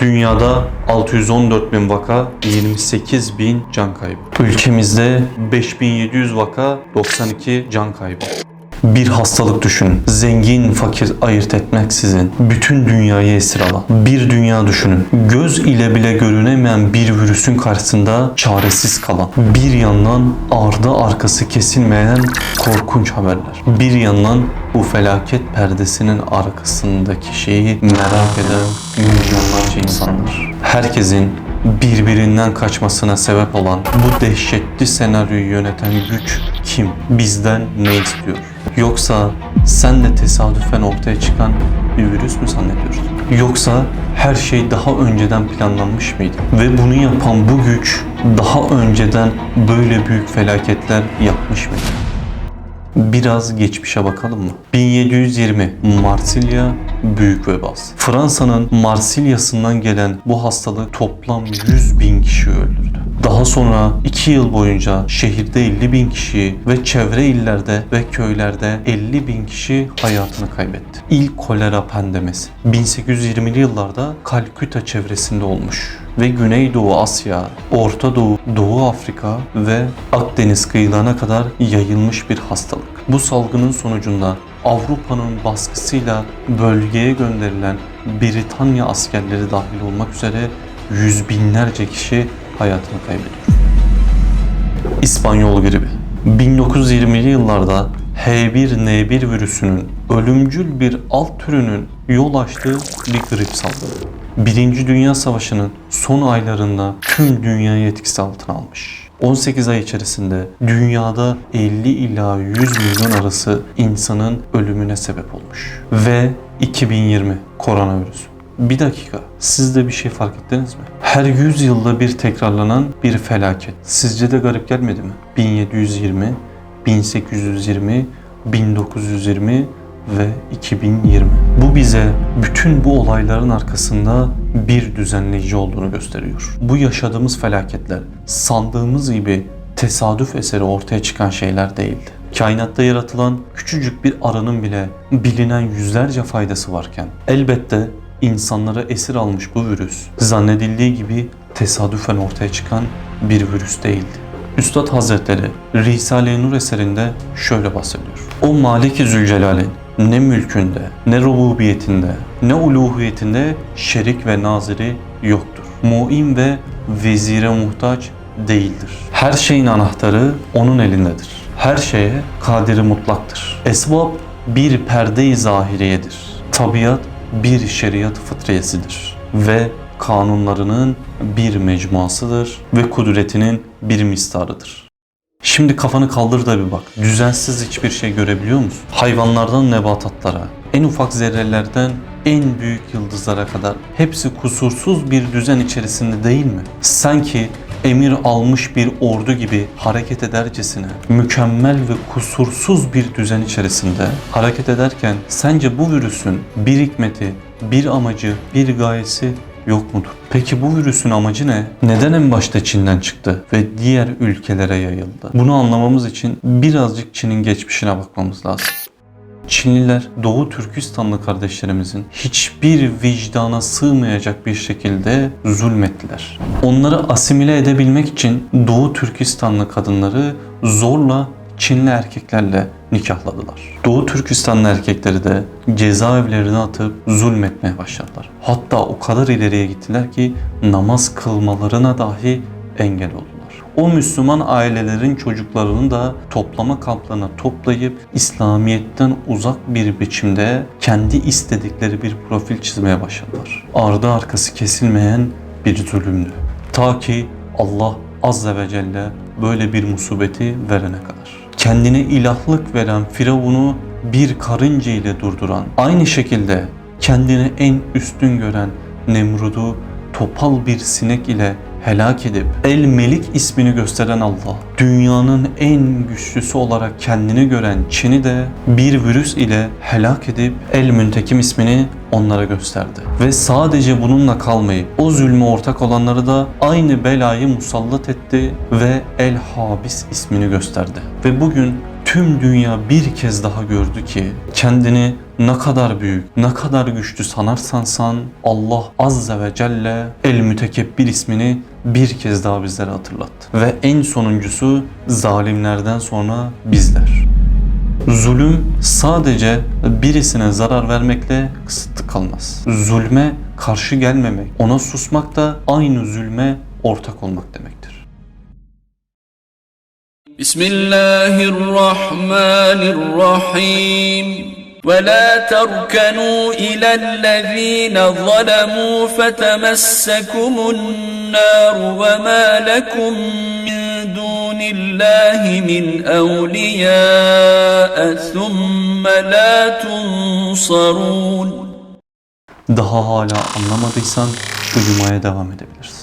Dünyada 614 bin vaka, 28 bin can kaybı. Ülkemizde 5700 vaka, 92 can kaybı. Bir hastalık düşünün. Zengin, fakir ayırt etmeksizin bütün dünyayı esir alan bir dünya düşünün. Göz ile bile görünemeyen bir virüsün karşısında çaresiz kalan bir yandan ardı arkası kesilmeyen korkunç haberler. Bir yandan bu felaket perdesinin arkasındaki şeyi merak eden milyonlarca insanlar. Herkesin birbirinden kaçmasına sebep olan bu dehşetli senaryoyu yöneten güç kim? Bizden ne istiyor? Yoksa sen de tesadüfen ortaya çıkan bir virüs mü zannediyorsun? Yoksa her şey daha önceden planlanmış mıydı? Ve bunu yapan bu güç daha önceden böyle büyük felaketler yapmış mıydı? Biraz geçmişe bakalım mı? 1720 Marsilya büyük vebası. Fransa'nın Marsilya'sından gelen bu hastalık toplam 100 bin kişi öldürdü. Daha sonra 2 yıl boyunca şehirde 50 bin kişi ve çevre illerde ve köylerde 50 bin kişi hayatını kaybetti. İlk kolera pandemisi 1820'li yıllarda Kalküta çevresinde olmuş ve Güneydoğu Asya, Orta Doğu, Doğu Afrika ve Akdeniz kıyılarına kadar yayılmış bir hastalık. Bu salgının sonucunda Avrupa'nın baskısıyla bölgeye gönderilen Britanya askerleri dahil olmak üzere yüz binlerce kişi hayatını kaybediyor. İspanyol gribi 1920'li yıllarda H1N1 virüsünün ölümcül bir alt türünün yol açtığı bir grip salgını. Birinci Dünya Savaşı'nın son aylarında tüm dünyayı etkisi altına almış. 18 ay içerisinde dünyada 50 ila 100 milyon arası insanın ölümüne sebep olmuş. Ve 2020 koronavirüs. Bir dakika, siz de bir şey fark ettiniz mi? Her 100 yılda bir tekrarlanan bir felaket. Sizce de garip gelmedi mi? 1720, 1820, 1920 ve 2020. Bu bize bütün bu olayların arkasında bir düzenleyici olduğunu gösteriyor. Bu yaşadığımız felaketler sandığımız gibi tesadüf eseri ortaya çıkan şeyler değildi. Kainatta yaratılan küçücük bir arının bile bilinen yüzlerce faydası varken elbette insanları esir almış bu virüs zannedildiği gibi tesadüfen ortaya çıkan bir virüs değildi. Üstad Hazretleri Risale-i Nur eserinde şöyle bahsediyor. O Malik-i Zülcelal'in ne mülkünde, ne rububiyetinde, ne uluhiyetinde şerik ve naziri yoktur. Muim ve vezire muhtaç değildir. Her şeyin anahtarı onun elindedir. Her şeye kadiri mutlaktır. Esbab bir perde-i zahiriyedir. Tabiat bir şeriat fıtriyesidir. Ve kanunlarının bir mecmuasıdır ve kudretinin bir mistarıdır. Şimdi kafanı kaldır da bir bak. Düzensiz hiçbir şey görebiliyor musun? Hayvanlardan nebatatlara, en ufak zerrelerden en büyük yıldızlara kadar hepsi kusursuz bir düzen içerisinde değil mi? Sanki emir almış bir ordu gibi hareket edercesine mükemmel ve kusursuz bir düzen içerisinde hareket ederken sence bu virüsün bir hikmeti, bir amacı, bir gayesi yok mudur? Peki bu virüsün amacı ne? Neden en başta Çin'den çıktı ve diğer ülkelere yayıldı? Bunu anlamamız için birazcık Çin'in geçmişine bakmamız lazım. Çinliler Doğu Türkistanlı kardeşlerimizin hiçbir vicdana sığmayacak bir şekilde zulmettiler. Onları asimile edebilmek için Doğu Türkistanlı kadınları zorla Çinli erkeklerle nikahladılar. Doğu Türkistanlı erkekleri de cezaevlerine atıp zulmetmeye başladılar. Hatta o kadar ileriye gittiler ki namaz kılmalarına dahi engel oldular. O Müslüman ailelerin çocuklarını da toplama kamplarına toplayıp İslamiyet'ten uzak bir biçimde kendi istedikleri bir profil çizmeye başladılar. Ardı arkası kesilmeyen bir zulümdü. Ta ki Allah Azze ve Celle böyle bir musibeti verene kadar. Kendine ilahlık veren Firavun'u bir karınca ile durduran, aynı şekilde kendini en üstün gören Nemrud'u topal bir sinek ile helak edip El Melik ismini gösteren Allah, dünyanın en güçlüsü olarak kendini gören Çin'i de bir virüs ile helak edip El Müntekim ismini onlara gösterdi. Ve sadece bununla kalmayıp o zulme ortak olanları da aynı belayı musallat etti ve El Habis ismini gösterdi. Ve bugün tüm dünya bir kez daha gördü ki kendini ne kadar büyük, ne kadar güçlü sanarsan san Allah Azze ve Celle El Mütekebbir ismini bir kez daha bizlere hatırlattı. Ve en sonuncusu zalimlerden sonra bizler. Zulüm sadece birisine zarar vermekle kısıtlı kalmaz. Zulme karşı gelmemek, ona susmak da aynı zulme ortak olmak demektir. Bismillahirrahmanirrahim. ولا تركنوا إلى الذين ظلموا فتمسكم النار وما لكم من دون الله من أولياء ثم لا تنصرون Daha hala anlamadıysan uyumaya devam edebilirsin.